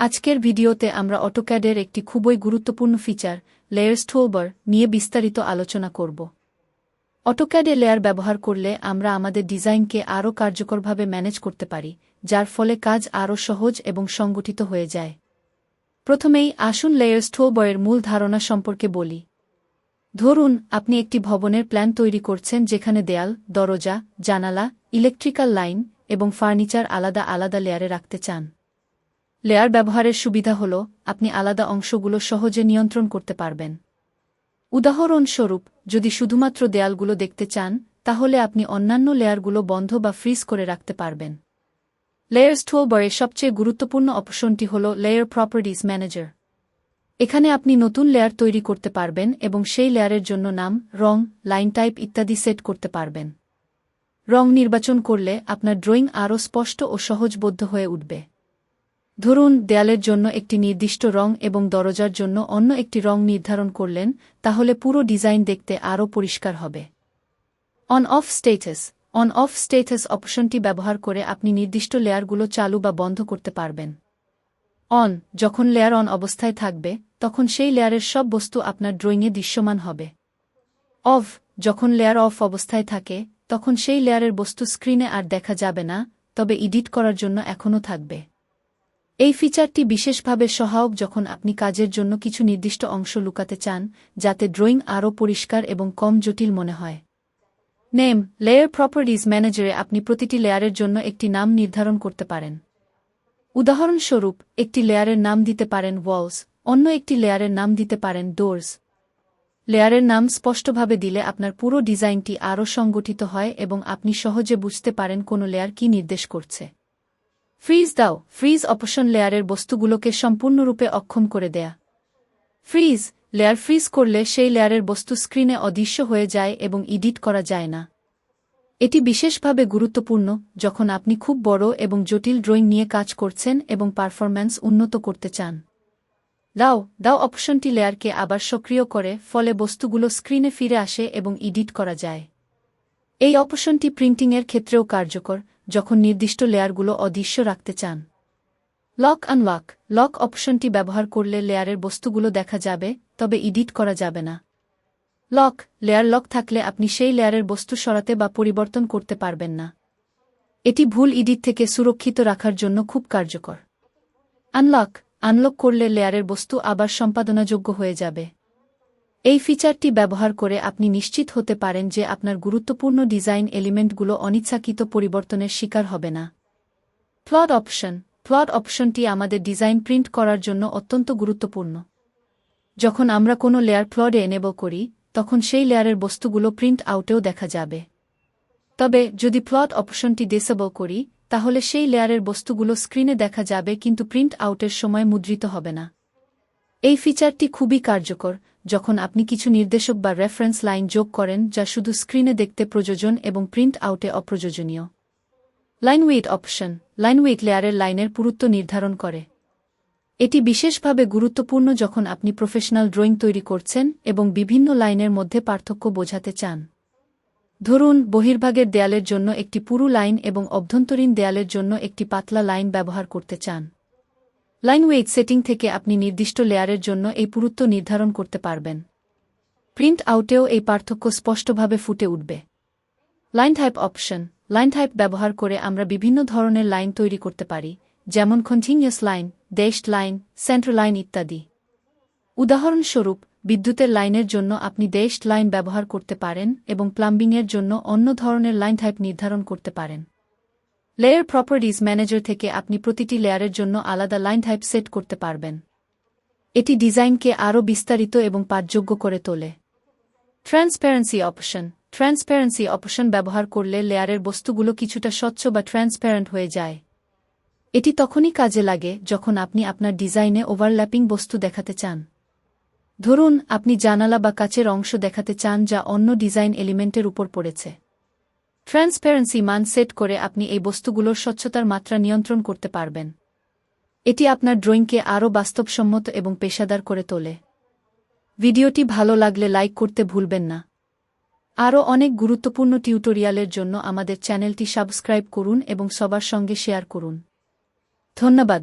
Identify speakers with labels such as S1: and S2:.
S1: আজকের ভিডিওতে আমরা অটোক্যাডের একটি খুবই গুরুত্বপূর্ণ ফিচার লেয়ার স্টোবার নিয়ে বিস্তারিত আলোচনা করব। অটোক্যাডে লেয়ার ব্যবহার করলে আমরা আমাদের ডিজাইনকে আরও কার্যকরভাবে ম্যানেজ করতে পারি, যার ফলে কাজ আরও সহজ এবং সংগঠিত হয়ে যায়। প্রথমেই আসুন লেয়ার স্টোবয়ের মূল ধারণা সম্পর্কে বলি। ধরুন, আপনি একটি ভবনের প্ল্যান তৈরি করছেন যেখানে দেয়াল, দরজা, জানালা ইলেকট্রিক্যাল লাইন এবং ফার্নিচার আলাদা আলাদা লেয়ারে রাখতে চান। লেয়ার ব্যবহারের সুবিধা হল, আপনি আলাদা অংশগুলো সহজে নিয়ন্ত্রণ করতে পারবেন। উদাহরণস্বরূপ, যদি শুধুমাত্র দেয়ালগুলো দেখতে চান, তাহলে আপনি অন্যান্য লেয়ারগুলো বন্ধ বা ফ্রিজ করে রাখতে পারবেন। লেয়ার স্টোলবারের সবচেয়ে গুরুত্বপূর্ণ অপশনটি হল লেয়ার প্রপার্টিজ ম্যানেজার। এখানে আপনি নতুন লেয়ার তৈরি করতে পারবেন এবং সেই লেয়ারের জন্য নাম, রং, লাইন টাইপ ইত্যাদি সেট করতে পারবেন। রং নির্বাচন করলে আপনার ড্রয়িং আরও স্পষ্ট ও সহজবোধ্য হয়ে উঠবে। ধরুন, দেয়ালের জন্য একটি নির্দিষ্ট রং এবং দরজার জন্য অন্য একটি রং নির্ধারণ করলেন, তাহলে পুরো ডিজাইন দেখতে আরও পরিষ্কার হবে। On off status on off status অপশনটি ব্যবহার করে আপনি নির্দিষ্ট লেয়ারগুলো চালু বা বন্ধ করতে পারবেন। অন যখন লেয়ার অন অবস্থায় থাকবে, তখন সেই লেয়ারের সব বস্তু আপনার ড্রয়িংয়ে দৃশ্যমান হবে। অফ যখন লেয়ার অফ অবস্থায় থাকে, তখন সেই লেয়ারের বস্তু স্ক্রিনে আর দেখা যাবে না, তবে এডিট করার জন্য এখনও থাকবে। এই ফিচারটি বিশেষভাবে সহায়ক যখন আপনি কাজের জন্য কিছু নির্দিষ্ট অংশ লুকাতে চান, যাতে ড্রয়িং আরও পরিষ্কার এবং কম জটিল মনে হয়। নেম, লেয়ার প্রপার্টিজ ম্যানেজারে আপনি প্রতিটি লেয়ারের জন্য একটি নাম নির্ধারণ করতে পারেন। উদাহরণস্বরূপ, একটি লেয়ারের নাম দিতে পারেন ওয়ালস অন্য একটি লেয়ারের নাম দিতে পারেন ডোরস লেয়ারের নাম স্পষ্টভাবে দিলে আপনার পুরো ডিজাইনটি আরও সংগঠিত হয় এবং আপনি সহজে বুঝতে পারেন কোনো লেয়ার কি নির্দেশ করছে। ফ্রিজ দাও, ফ্রিজ অপশন লেয়ারের বস্তুগুলোকে সম্পূর্ণরূপে অক্ষম করে দেয়া। ফ্রিজ, লেয়ার ফ্রিজ করলে সেই লেয়ারের বস্তু স্ক্রিনে অদৃশ্য হয়ে যায় এবং এডিট করা যায় না। এটি বিশেষভাবে গুরুত্বপূর্ণ যখন আপনি খুব বড় এবং জটিল ড্রয়িং নিয়ে কাজ করছেন এবং পারফরম্যান্স উন্নত করতে চান। দাও দাও অপশনটি লেয়ারকে আবার সক্রিয় করে, ফলে বস্তুগুলো স্ক্রিনে ফিরে আসে এবং এডিট করা যায়। এই অপশনটি প্রিন্টিংয়ের ক্ষেত্রেও কার্যকর যখন নির্দিষ্ট লেয়ারগুলো অদৃশ্য রাখতে চান। লক আনলক, লক অপশনটি ব্যবহার করলে লেয়ারের বস্তুগুলো দেখা যাবে, তবে এডিট করা যাবে না। লক, লেয়ার লক থাকলে আপনি সেই লেয়ারের বস্তু সরাতে বা পরিবর্তন করতে পারবেন না। এটি ভুল ইডিট থেকে সুরক্ষিত রাখার জন্য খুব কার্যকর। আনলক আনলক করলে লেয়ারের বস্তু আবার সম্পাদনাযোগ্য হয়ে যাবে। এই ফিচারটি ব্যবহার করে আপনি নিশ্চিত হতে পারেন যে আপনার গুরুত্বপূর্ণ ডিজাইন এলিমেন্টগুলো অনিচ্ছাকৃত পরিবর্তনের শিকার হবে না। Plot option. প্লট অপশনটি আমাদের ডিজাইন প্রিন্ট করার জন্য অত্যন্ত গুরুত্বপূর্ণ। যখন আমরা কোনো লেয়ার ফ্লডে এনেবল করি, তখন সেই লেয়ারের বস্তুগুলো প্রিন্ট আউটেও দেখা যাবে। তবে, যদি প্লট অপশনটি ডিসেবল করি, তাহলে সেই লেয়ারের বস্তুগুলো স্ক্রিনে দেখা যাবে কিন্তু প্রিন্ট আউটের সময় মুদ্রিত হবে না। এই ফিচারটি খুবই কার্যকর যখন আপনি কিছু নির্দেশক বা রেফারেন্স লাইন যোগ করেন, যা শুধু স্ক্রিনে দেখতে প্রয়োজন এবং প্রিন্ট আউটে অপ্রয়োজনীয়। লাইনওয়েট অপশন লাইনওয়েট লেয়ারের লাইনের পুরুত্ব নির্ধারণ করে। এটি বিশেষভাবে গুরুত্বপূর্ণ যখন আপনি প্রফেশনাল ড্রয়িং তৈরি করছেন এবং বিভিন্ন লাইনের মধ্যে পার্থক্য বোঝাতে চান। ধরুন, বহির্ভাগের দেয়ালের জন্য একটি পুরু লাইন এবং অভ্যন্তরীণ দেয়ালের জন্য একটি পাতলা লাইন ব্যবহার করতে চান। লাইনওয়েট সেটিং থেকে আপনি নির্দিষ্ট লেয়ারের জন্য এই পুরুত্ব নির্ধারণ করতে পারবেন। প্রিন্ট আউটেও এই পার্থক্য স্পষ্টভাবে ফুটে উঠবে। Line type option. Line type ব্যবহার করে আমরা বিভিন্ন ধরনের লাইন তৈরি করতে পারি, যেমন continuous line dashed line central line ইত্যাদি। উদাহরণস্বরূপ, বিদ্যুতের লাইনের জন্য আপনি ডেস্ট লাইন ব্যবহার করতে পারেন এবং প্লাম্বিংয়ের জন্য অন্য ধরনের লাইন টাইপ নির্ধারণ করতে পারেন। লেয়ার প্রপার্টিজ ম্যানেজার থেকে আপনি প্রতিটি লেয়ারের জন্য আলাদা লাইন টাইপ সেট করতে পারবেন। এটি ডিজাইনকে আরও বিস্তারিত এবং পাঠযোগ্য করে তোলে। ট্রান্সপারেন্সি অপশন ট্রান্সপারেন্সি অপশন ব্যবহার করলে লেয়ারের বস্তুগুলো কিছুটা স্বচ্ছ বা ট্রান্সপ্যারেন্ট হয়ে যায়। এটি তখনই কাজে লাগে যখন আপনি আপনার ডিজাইনে ওভারল্যাপিং বস্তু দেখাতে চান। ধরুন, আপনি জানালা বা কাচের অংশ দেখাতে চান যা অন্য ডিজাইন এলিমেন্টের উপর পড়েছে। ট্রান্সপারেন্সি মান সেট করে আপনি এই বস্তুগুলোর স্বচ্ছতার মাত্রা নিয়ন্ত্রণ করতে পারবেন। এটি আপনার ড্রয়িংকে আরও বাস্তবসম্মত এবং পেশাদার করে তোলে। ভিডিওটি ভালো লাগলে লাইক করতে ভুলবেন না। আরও অনেক গুরুত্বপূর্ণ টিউটোরিয়ালের জন্য আমাদের চ্যানেলটি সাবস্ক্রাইব করুন এবং সবার সঙ্গে শেয়ার করুন। ধন্যবাদ।